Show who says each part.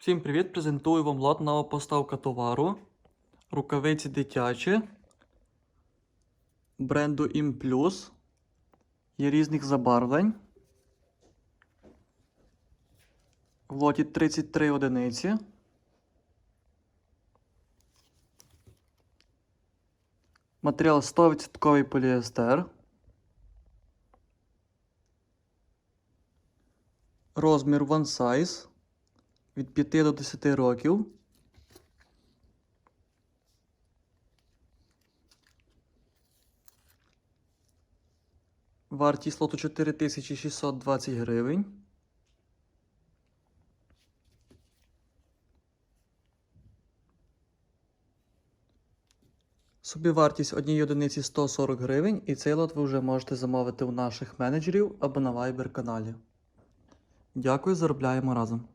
Speaker 1: Всім привіт! Презентую вам лот поставка товару. Рукавиці дитячі. Бренду IM+. Є різних забарвлень. В лоті 33 одиниці. Матеріал 100% поліестер. Розмір one size від 5 до 10 років. Вартість лоту 4620 гривень. Собівартість однієї одиниці 140 гривень, і цей лот ви вже можете замовити у наших менеджерів або на Viber каналі. Дякую, заробляємо разом.